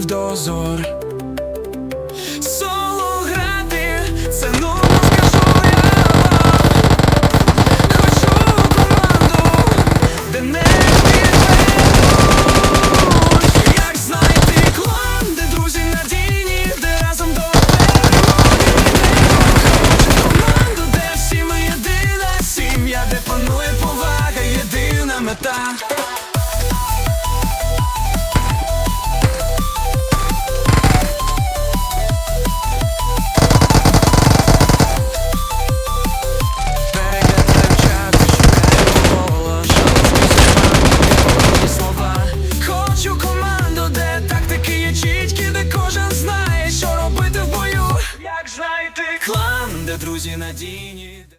позор. Соло грати, це ну. Хочу команду, де не підведуть Як знайти клан, де друзі надійні, де разом до перемоги де всі ми єдина сім'я, де панує повага, єдина мета де друзі надійні